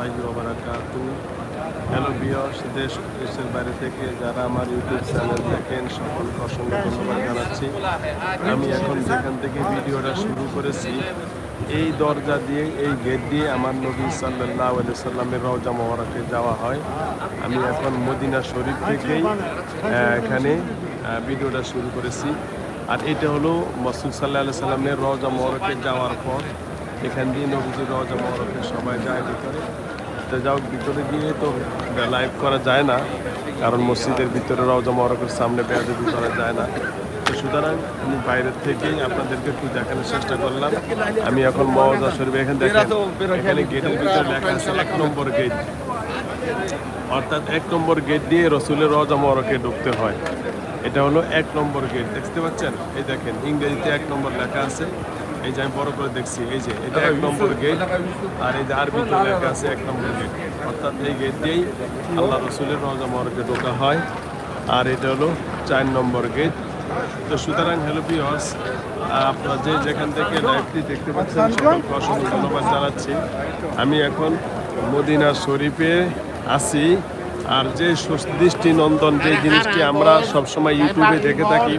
রহমতুল্লাহি হ্যালো বিয়স দেশ দেশের বাইরে থেকে যারা আমার ইউটিউব চ্যানেল দেখেন, সকলকে অসংখ্য ধন্যবাদ জানাচ্ছি। আমি এখন যেখান থেকে ভিডিওটা শুরু করেছি, এই দরজা দিয়ে, এই গেট দিয়ে আমার নবী সাল্লাহ সাল্লামের রওজা মোবারকে যাওয়া হয়। আমি এখন মদিনা শরীফ থেকেই এখানে ভিডিওটা শুরু করেছি। আর এটা হলো মসুদ সাল্লাহ সাল্লামের রওজা মোবারকে যাওয়ার পর, এখান দিয়ে নবীজির রওজা মোবারকে সবাই যায় ভিতরে। তো যাও, ভিতরে গিয়ে তো লাইভ করা যায় না, কারণ মসজিদের ভিতরে রওজা মোবারকের সামনে বেয়াদবি করা যায় না। তো সুতরাং আমি বাইরের থেকেই আপনাদেরকে একটু দেখানোর চেষ্টা করলাম। আমি এখন মওজা শরীফ, এখানে দেখেন, এখানে গেটের ভিতরে লেখা আছে এক নম্বর গেট অর্থাৎ এক নম্বর গেট দিয়ে রসুলের রওজা মোবারকে ঢুকতে হয়। এটা হলো এক নম্বর গেট দেখতে পাচ্ছেন? এই দেখেন, ইংরেজিতে এক নম্বর লেখা আছে এই যে আমি বড় করে দেখছি এই যে এটা এক নম্বর গেট আর এই যে আরবিতে লেখা আছে এক নম্বর গেট অর্থাৎ এই গেট দিয়েই আল্লাহ রসুলের রওজা মোবারকে ঢোকা হয়। আর এটা হলো চার নম্বর গেট তো সুতরাং হ্যালো বিয়স আপনারা যে যেখান থেকে লাইভটি দেখতে পাচ্ছেন সকলকে অসংখ্য ধন্যবাদ জানাচ্ছি। আমি এখন মদিনা শরীফে আছি। আর যে দৃষ্টি নন্দন যে জিনিসটি আমরা সবসময় ইউটিউবে দেখে থাকি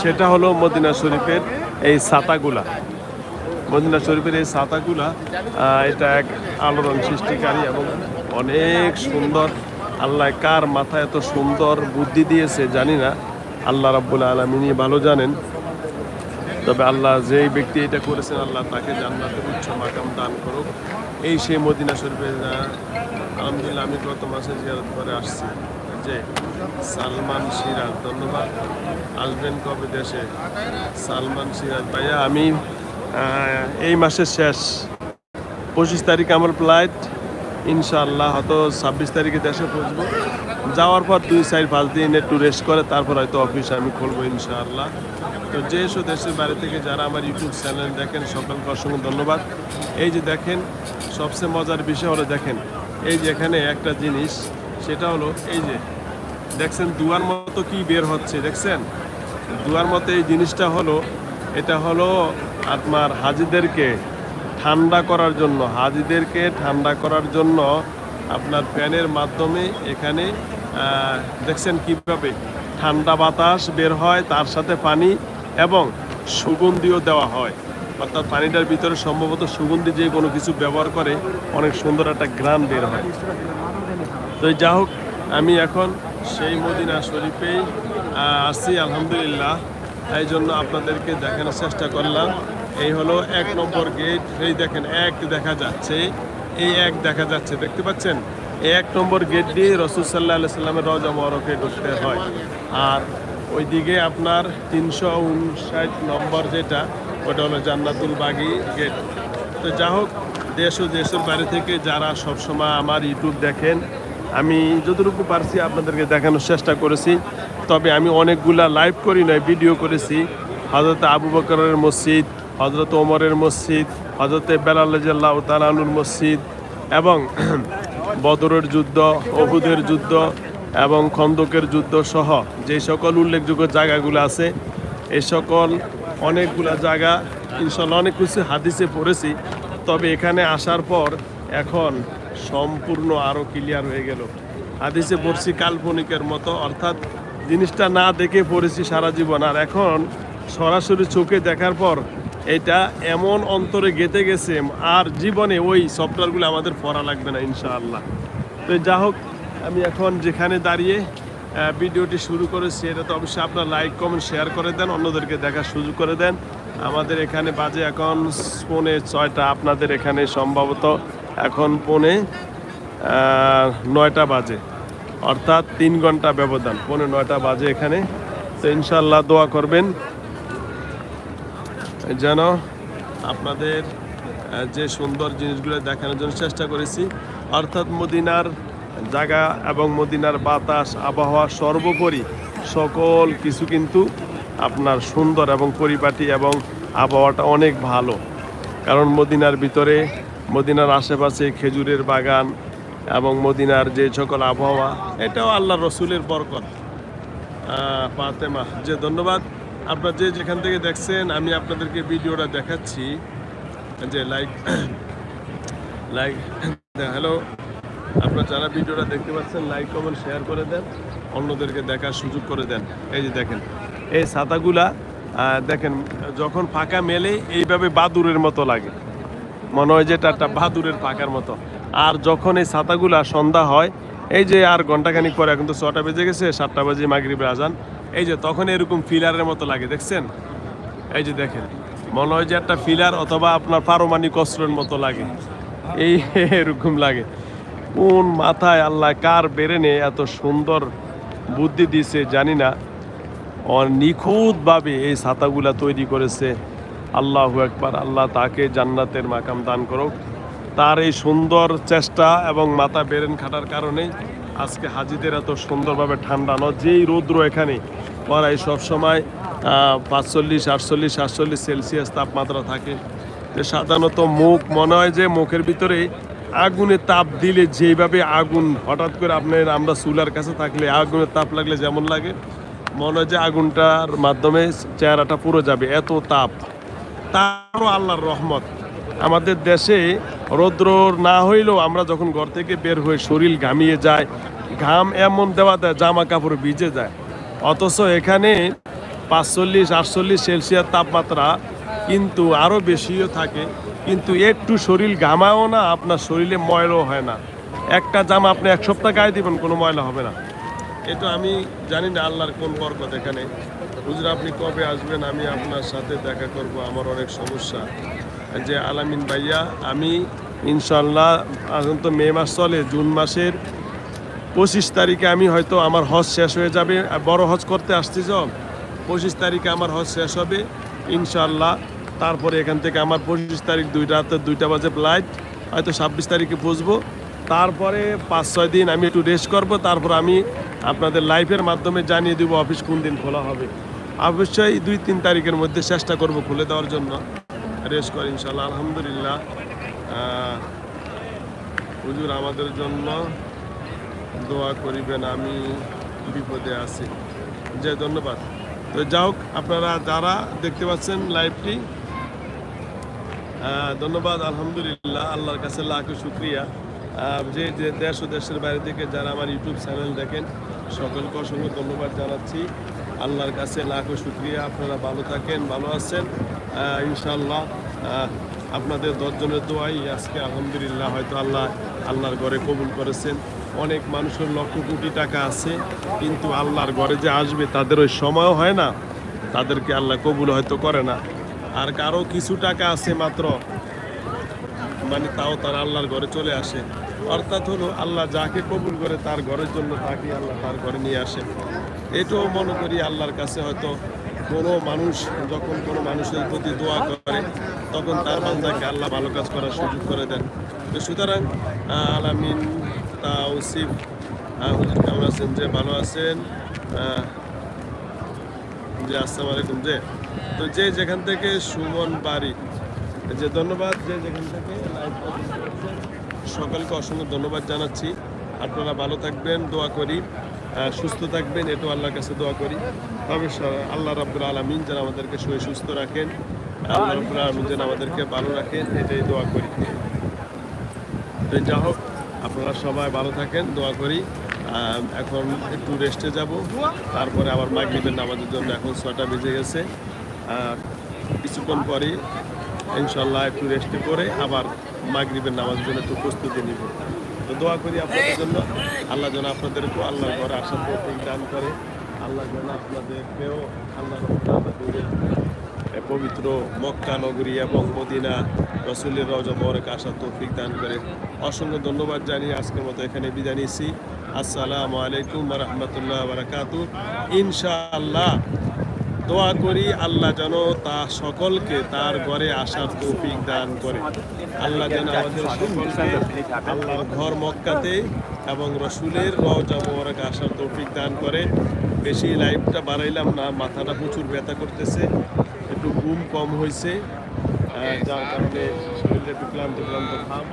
সেটা হলো মদিনা শরীফের এই ছাতাগুলা মদিনা শরীফের এই ছাতাগুলা এটা এক আলোড়ন সৃষ্টিকারী এবং অনেক সুন্দর। আল্লাহ কার মাথায় এত সুন্দর বুদ্ধি দিয়েছে জানি না। আল্লাহ রাব্বুল আলমিনই ভালো জানেন। তবে আল্লাহ যেই ব্যক্তি এটা করেছেন আল্লাহ তাকে জান্নাতের উচ্চ মাকাম দান করুক। এই সেই মদিনা শরীফে আহ, আলহামদুলিল্লাহ আমি গত মাসে জিয়ারত করে আসছি। যে সালমান সিরাজ ধন্যবাদ। আসবেন কবে দেশে? সালমান সিরাজ। ভাইয়া, আমি এই মাসের শেষ। পঁচিশ তারিখ আমার ফ্লাইট ইনশাআল্লাহ হয়তো ছাব্বিশ তারিখে দেশে পৌঁছবো। যাওয়ার পর দুই চার পাঁচ দিন একটু রেস্ট করে, তারপর হয়তো অফিস আমি খুলবো ইনশাআল্লাহ। তো যে এসব দেশের বাইরে থেকে যারা আমার ইউটিউব চ্যানেল দেখেন, সকলকে অসংখ্য ধন্যবাদ। এই যে দেখেন, সবচেয়ে মজার বিষয় হলো দেখেন, এই যে এখানে একটা জিনিস, সেটা হলো এই যে, দেখছেন দুয়ার মতো কি বের হচ্ছে, দেখছেন? দুয়ার মতে এই জিনিসটা হলো, এটা হলো আপনার হাজিদেরকে ঠান্ডা করার জন্য, হাজিদেরকে ঠান্ডা করার জন্য আপনার ফ্যানের মাধ্যমে এখানে দেখছেন কীভাবে ঠান্ডা বাতাস বের হয়, তার সাথে পানি এবং সুগন্ধিও দেওয়া হয়। অর্থাৎ পানিটার ভিতরে সম্ভবত সুগন্ধি যে কোনো কিছু ব্যবহার করে, অনেক সুন্দর একটা গ্রাম বের হয়। তো যা হোক, আমি এখন সেই মদিনা শরীফেই আসছি আলহামদুলিল্লাহ। এই জন্য আপনাদেরকে দেখানোর চেষ্টা করলাম। এই হলো এক নম্বর গেট। এই দেখেন, এক দেখা যাচ্ছে। এই এক দেখা যাচ্ছে, দেখতে পাচ্ছেন? এই এক নম্বর গেট দিয়ে রসুল সাল্লাহ সাল্লামের রজা মরকে ঢুকতে হয়। আর ওইদিকে আপনার তিনশো উনষাট নম্বর যেটা, ওটা হলো জান্নাতুল বাগি গেট। তো যা হোক, দেশ ও দেশের বাইরে থেকে যারা সবসময় আমার ইউটিউব দেখেন আমি যতটুকু পারছি আপনাদেরকে দেখানোর চেষ্টা করেছি, তবে আমি অনেকগুলা লাইভ করি নয় ভিডিও করেছি। হজরত আবু বকরের মসজিদ হজরত ওমরের মসজিদ হজরত বেলাল্লাহ তালানুর মসজিদ এবং বদরের যুদ্ধ অহুদের যুদ্ধ এবং খন্দকের যুদ্ধ সহ যে সকল উল্লেখযোগ্য জায়গাগুলো আছে এই সকল অনেকগুলা জায়গা ইনশাল্লাহ অনেক কিছু হাদিসে পড়েছি। তবে এখানে আসার পর এখন সম্পূর্ণ আরও ক্লিয়ার হয়ে গেল। হাদিসে পড়ছি কাল্পনিকের মতো, অর্থাৎ জিনিসটা না দেখে পড়েছি সারা জীবন। আর এখন সরাসরি চোখে দেখার পর এটা এমন অন্তরে গেঁথে গেছে, আর জীবনে ওই সফটওয়্যারগুলো আমাদের পড়া লাগবে না, ইনশাআল্লাহ। তো যা হোক, আমি এখন যেখানে দাঁড়িয়ে ভিডিওটি শুরু করেছি, এটা তো অবশ্যই আপনার লাইক কমেন্ট শেয়ার করে দেন, অন্যদেরকে দেখার সুযোগ করে দেন। আমাদের এখানে বাজে এখন পৌনে ছয়টা, আপনাদের এখানে সম্ভবত এখন পৌনে নয়টা বাজে। অর্থাৎ তিন ঘণ্টা ব্যবধান, পৌনে নয়টা বাজে এখানে। তো ইনশাল্লাহ দোয়া করবেন। যেন আপনাদের যে সুন্দর জিনিসগুলো দেখানোর জন্য চেষ্টা করেছি, অর্থাৎ মদিনার জায়গা এবং মদিনার বাতাস, আবহাওয়া সর্বোপরি সকল কিছু কিন্তু আপনার সুন্দর এবং পরিপাটি এবং আবহাওয়াটা অনেক ভালো। কারণ মদিনার ভিতরে মদিনার আশেপাশে খেজুরের বাগান এবং মদিনার যে সকল আবহাওয়া, এটাও আল্লাহ রসুলের বরকত। ফাতেমা যে ধন্যবাদ। আপনারা যে যেখান থেকে দেখছেন, আমি আপনাদেরকে ভিডিওটা দেখাচ্ছি। যে লাইক লাইক হ্যালো আপনারা যারা ভিডিওটা দেখতে পাচ্ছেন লাইক কমেন্ট শেয়ার করে দেন। অন্যদেরকে দেখার সুযোগ করে দেন। এই যে দেখেন, এই ছাতাগুলা দেখেন, যখন ফাঁকা মেলে, এইভাবে বাদুরের মতো লাগে। মনে হয় যে এটা একটা বাদুরের ফাঁকার মতো। আর যখন এই ছাতাগুলা সন্ধ্যা হয়, এই যে আর ঘন্টাখানিক পরে এখন তো ছটা বেজে গেছে, সাতটা বাজে মাগরিবের আজান, এই যে তখন এরকম ফিলারের মতো লাগে, দেখছেন? এই যে দেখেন, মনে হয় যে একটা ফিলার অথবা আপনার পারমাণিক অস্ত্রের মতো লাগে। এই এরকম লাগে। কোন মাথায় আল্লাহ কার বেরেনে এত সুন্দর বুদ্ধি দিছে জানি না। নিখুঁতভাবে এই ছাতাগুলা তৈরি করেছে। আল্লাহ একবার আল্লাহ তাকে জান্নাতের মাকাম দান করুক। তার এই সুন্দর চেষ্টা এবং মাথা বেরেন খাটার কারণে আজকে হাজিদের এত সুন্দরভাবে ঠান্ডা নয় যেই রৌদ্র এখানে প্রায় সবসময় পাঁচচল্লিশ, আটচল্লিশ, সাতচল্লিশ সেলসিয়াস তাপমাত্রা থাকে। যে সাধারণত মুখ, মনে হয় যে মুখের ভিতরে আগুনে তাপ দিলে যেইভাবে আগুন হঠাৎ করে আপনার, আমরা চুলার কাছে থাকলে আগুনের তাপ লাগলে যেমন লাগে, মনে হয় যে আগুনটার মাধ্যমে চেহারাটা পুরো যাবে, এত তাপ। তারও আল্লাহর রহমত। আমাদের দেশে রৌদ্র না হইলেও আমরা যখন ঘর থেকে বের হয়ে শরীর ঘামিয়ে যায় ঘাম এমন দেওয়া দেয় জামা কাপড় ভিজে যায়। অথচ এখানে পাঁচচল্লিশ, আটচল্লিশ সেলসিয়াস তাপমাত্রা কিন্তু আরও বেশিও থাকে। কিন্তু একটু শরীর ঘামাও না, আপনার শরীরে ময়লাও হয় না। একটা জামা আপনি এক সপ্তাহ গায়ে দিবেন, কোনো ময়লা হবে না। এটা আমি জানি না আল্লাহর কোন বরকত এখানে। হুজুর, আপনি কবে আসবেন? আমি আপনার সাথে দেখা করব, আমার অনেক সমস্যা। যে আলামিন ভাইয়া, আমি ইনশাল্লাহ এখন তো মে মাস চলে, জুন মাসের পঁচিশ তারিখে আমি হয়তো আমার হজ শেষ হয়ে যাবে। বড় হজ করতে আসছি যখন পঁচিশ তারিখে আমার হজ শেষ হবে ইনশাল্লাহ তারপরে এখান থেকে আমার পঁচিশ তারিখ দুইটা রাতে দুইটা বাজে ফ্লাইট হয়তো ছাব্বিশ তারিখে পৌঁছবো। তারপরে পাঁচ, ছয় দিন আমি একটু রেস্ট করব, তারপর আমি আপনাদের লাইফের মাধ্যমে জানিয়ে দেবো অফিস কোন দিন খোলা হবে। অবশ্যই দুই তিন তারিখের মধ্যে চেষ্টা করব খুলে দেওয়ার জন্য। রেস কর ইনশাল্লাহ আলহামদুলিল্লাহ। হুজুর আমাদের জন্য দোয়া করিবেন, আমি বিপদে আছি। যে ধন্যবাদ। তো যাই হোক, আপনারা যারা দেখতে পাচ্ছেন লাইভটি ধন্যবাদ, আলহামদুলিল্লাহ, আল্লাহর কাছে লাখ শুক্রিয়া। যে দেশ ও দেশের বাইরে থেকে যারা আমার ইউটিউব চ্যানেল দেখেন সকলকে অসংখ্য ধন্যবাদ জানাচ্ছি। আল্লাহর কাছে লাখ শুক্রিয়া। আপনারা ভালো থাকেন, ভালো আছেন। ইনশাল্লাহ আপনাদের দশজনের দোয়াই আজকে আলহামদুলিল্লাহ, হয়তো আল্লাহ, আল্লাহর ঘরে কবুল করেছেন। অনেক মানুষের লক্ষ কোটি টাকা আছে, কিন্তু আল্লাহর ঘরে যে আসবে তাদের ওই সময়ও হয় না। তাদেরকে আল্লাহ কবুল হয়তো করে না। আর কারও কিছু টাকা আছে মাত্র মানে তাও তারা আল্লাহর ঘরে চলে আসে। অর্থাৎ হলো আল্লাহ যাকে কবুল করে তার ঘরের জন্য তাকে আল্লাহ তার ঘরে নিয়ে আসে। এটাও মনে করি আল্লাহর কাছে হয়তো কোনো মানুষ যখন কোনো মানুষের প্রতি দোয়া করে তখন তার বান্দাকে আল্লাহ ভালো কাজ করার সুযোগ করে দেন। তো সুতরাং আলামিন তাওসিফ আহ, হুজুর কেমন আছেন? যে ভালো আছেন যে আসসালামু আলাইকুম যে। তো যে যেখান থেকে সুমন বাড়ি যে ধন্যবাদ যে যেখান থেকে লাইভ সকলকে অসংখ্য ধন্যবাদ জানাচ্ছি। আপনারা ভালো থাকবেন, দোয়া করি সুস্থ থাকবেন, এটাও আল্লাহর কাছে দোয়া করি। তবে আল্লাহ রাব্বুল আলমিন যেন আমাদেরকে শরীর সুস্থ রাখেন, আল্লাহ রাব্বুল আলমিন যেন আমাদেরকে ভালো রাখেন, এটাই দোয়া করি। যা হোক, আপনারা সবাই ভালো থাকেন, দোয়া করি। এখন একটু রেস্টে যাব, তারপরে আবার মাগরিবের নামাজের জন্য এখন ছটা বেজে গেছে। কিছুক্ষণ পরে ইনশাল্লাহ একটু রেস্টে করে আবার মাগরিবের নামাজের জন্য একটু প্রস্তুতি নিব। তো দোয়া করি আপনাদের জন্য। আল্লাহ যেন আপনাদেরকেও আল্লাহর ঘরে আসার তৌফিক দান করে। আল্লাহ যেন আপনাদেরকেও আল্লাহ পবিত্র মক্কা নগরী এবং মদিনা রসুলের রজা বরকে আসার তৌফিক দান করে। অসংখ্য ধন্যবাদ জানিয়ে আজকের মতো এখানে বিদায় নিচ্ছি। আসসালামু আলাইকুম রহমতুল্লাহ বারাকাতু ইনশাআল্লাহ। দোয়া করি আল্লাহ যেন তা সকলকে তার ঘরে আসার তৌফিক দান করে। আল্লাহ যেন আমাদের সকলকে আল্লাহর ঘর মক্কাতে এবং রসুলের রওজা মোবারক আসার তৌফিক দান করে। বেশি লাইফটা বাড়াইলাম না, মাথাটা প্রচুর ব্যথা করতেছে, একটু ঘুম কম হয়েছে যার কারণে শরীরে একটু ক্লান্ত ক্লান্ত ভাব।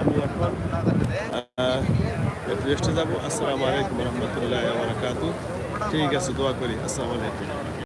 আমি এখন রেস্টে যাব। আসসালামু আলাইকুম রহমতুল্লাহ বারাকাতু ঠিক আছে দোয়া করি। আসসালামু আলাইকুম।